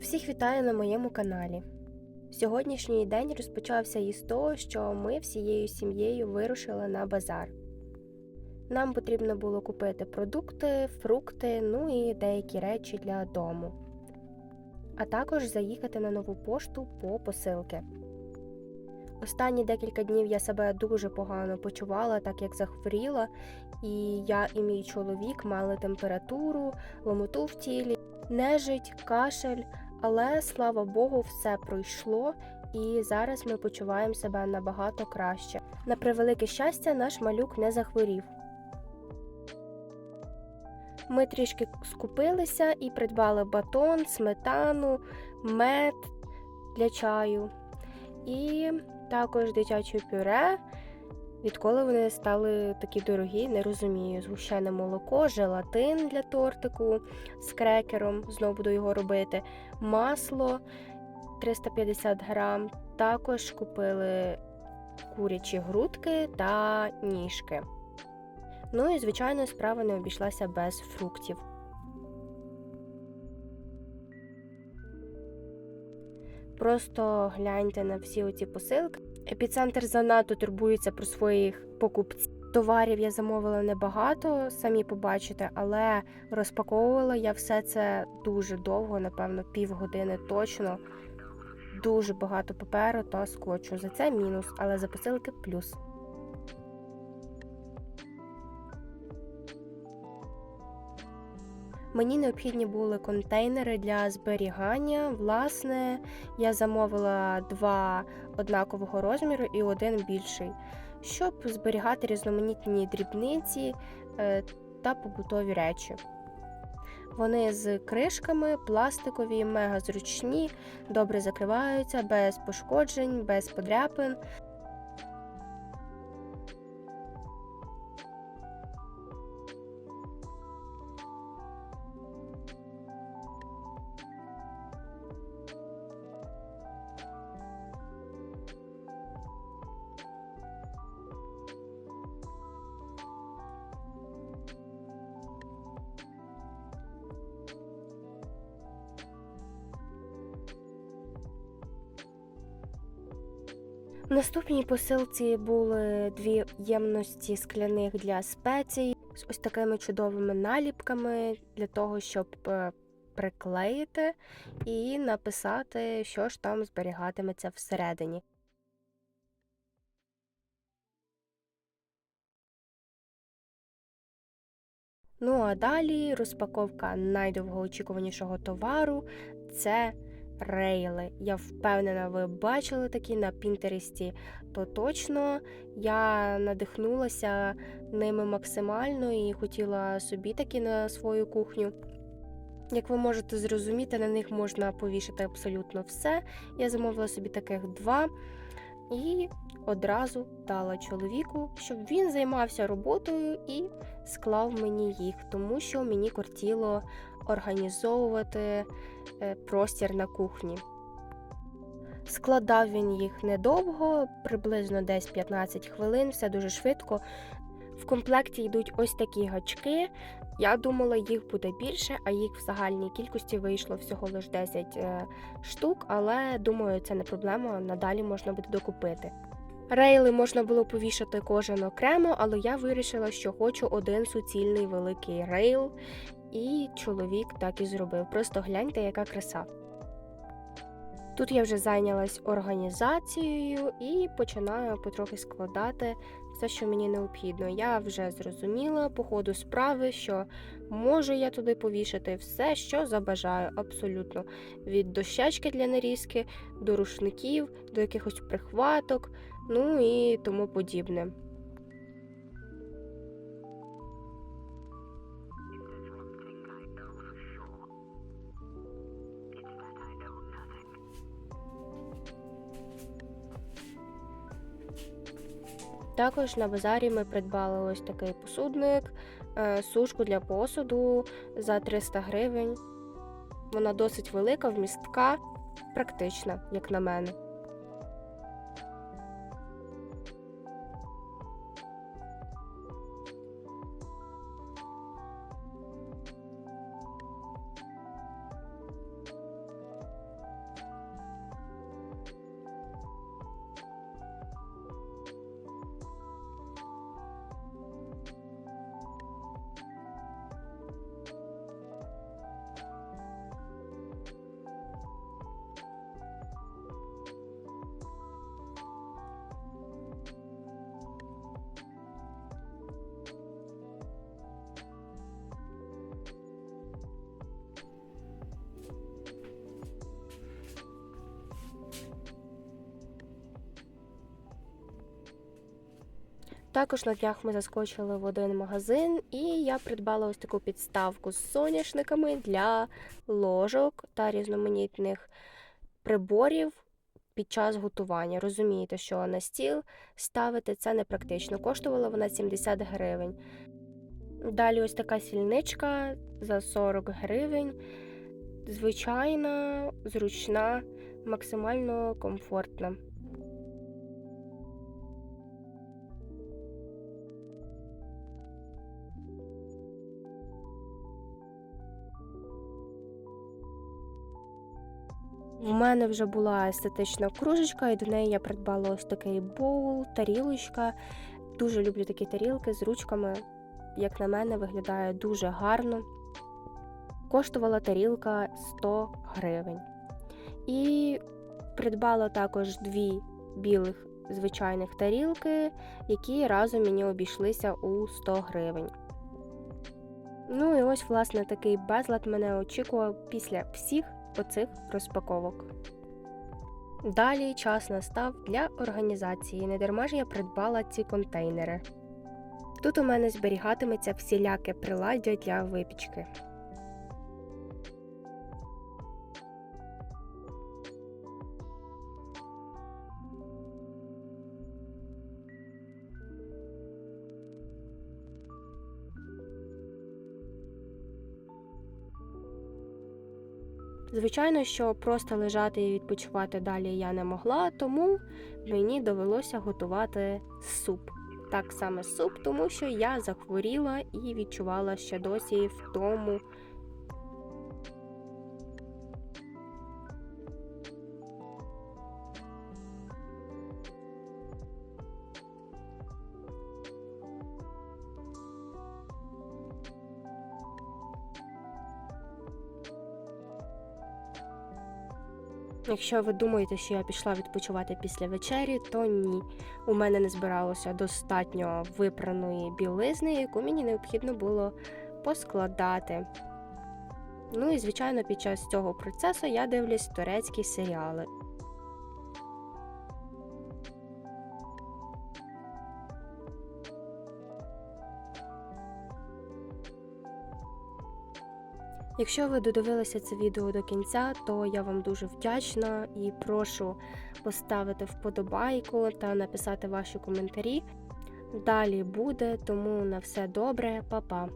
Всіх вітаю на моєму каналі. Сьогоднішній день розпочався із того, що ми всією сім'єю вирушили на базар. Нам потрібно було купити продукти, фрукти, ну і деякі речі для дому, а також заїхати на нову пошту по посилки. Останні декілька днів я себе дуже погано почувала, так як захворіла, і я і мій чоловік мали температуру, ломоту в тілі, нежить, кашель. Але слава Богу, все пройшло, і зараз ми почуваємо себе набагато краще. На превелике щастя, наш малюк не захворів. Ми трішки скупилися і придбали батон, сметану, мед для чаю і також дитяче пюре. Відколи вони стали такі дорогі, не розумію. Згущене молоко, желатин для тортику з крекером, знову буду його робити, масло 350 грам. Також купили курячі грудки та ніжки. Ну і, звичайно, справа не обійшлася без фруктів. Просто гляньте на всі оці посилки. Епіцентр занадто турбується про своїх покупців. Товарів я замовила небагато, самі побачите, але розпаковувала я все це дуже довго, напевно, півгодини точно. Дуже багато паперу та скотчу. За це мінус, але за посилки плюс. Мені необхідні були контейнери для зберігання. Власне, я замовила два однакового розміру і один більший, щоб зберігати різноманітні дрібниці е, та побутові речі. Вони з кришками, пластикові, мега зручні, добре закриваються, без пошкоджень, без подряпин. В наступній посилці були дві ємності скляних для спецій з ось такими чудовими наліпками для того, щоб е, приклеїти і написати, що ж там зберігатиметься всередині. Ну а далі розпаковка найдовгоочікуванішого товару це рейли. Я впевнена, ви бачили такі на Пінтересті, то точно я надихнулася ними максимально і хотіла собі такі на свою кухню. Як ви можете зрозуміти, на них можна повішати абсолютно все. Я замовила собі таких два і одразу дала чоловіку, щоб він займався роботою і склав мені їх, тому що мені кортіло організовувати е, простір на кухні. Складав він їх недовго, приблизно десь 15 хвилин, все дуже швидко. В комплекті йдуть ось такі гачки. Я думала, їх буде більше, а їх в загальній кількості вийшло всього лише 10 е, штук, але думаю, це не проблема. Надалі можна буде докупити. Рейли можна було повішати кожен окремо, але я вирішила, що хочу один суцільний великий рейл, і чоловік так і зробив. Просто гляньте, яка краса. Тут я вже зайнялась організацією і починаю потрохи складати все, що мені необхідно. Я вже зрозуміла по ходу справи, що можу я туди повішати все, що забажаю, абсолютно. Від дощечки для нарізки, до рушників, до якихось прихваток, ну і тому подібне. Також на базарі ми придбали ось такий посудник, е, сушку для посуду за 300 гривень. Вона досить велика, вмістка, практична, як на мене. Також на днях ми заскочили в один магазин, і я придбала ось таку підставку з соняшниками для ложок та різноманітних приборів під час готування. Розумієте, що на стіл ставити це непрактично. Коштувала вона 70 гривень. Далі ось така сільничка за 40 гривень. Звичайна, зручна, максимально комфортна. Мене вже була естетична кружечка, і до неї я придбала ось такий боул, тарілочка. Дуже люблю такі тарілки з ручками. Як на мене, виглядає дуже гарно. Коштувала тарілка 100 гривень. І придбала також дві білих звичайних тарілки, які разом мені обійшлися у 100 гривень. Ну і ось, власне, такий безлад мене очікував після всіх оцих розпаковок. Далі час настав для організації. Не дарма ж я придбала ці контейнери. Тут у мене зберігатиметься всіляке приладдя для випічки. Звичайно, що просто лежати і відпочивати далі я не могла, тому мені довелося готувати суп. Так саме суп, тому що я захворіла і відчувала ще досі втому. Якщо ви думаєте, що я пішла відпочивати після вечері, то ні. У мене не збиралося достатньо випраної білизни, яку мені необхідно було поскладати. Ну і, звичайно, під час цього процесу я дивлюсь турецькі серіали. Якщо ви додивилися це відео до кінця, то я вам дуже вдячна і прошу поставити вподобайку та написати ваші коментарі. Далі буде, тому на все добре, па-па!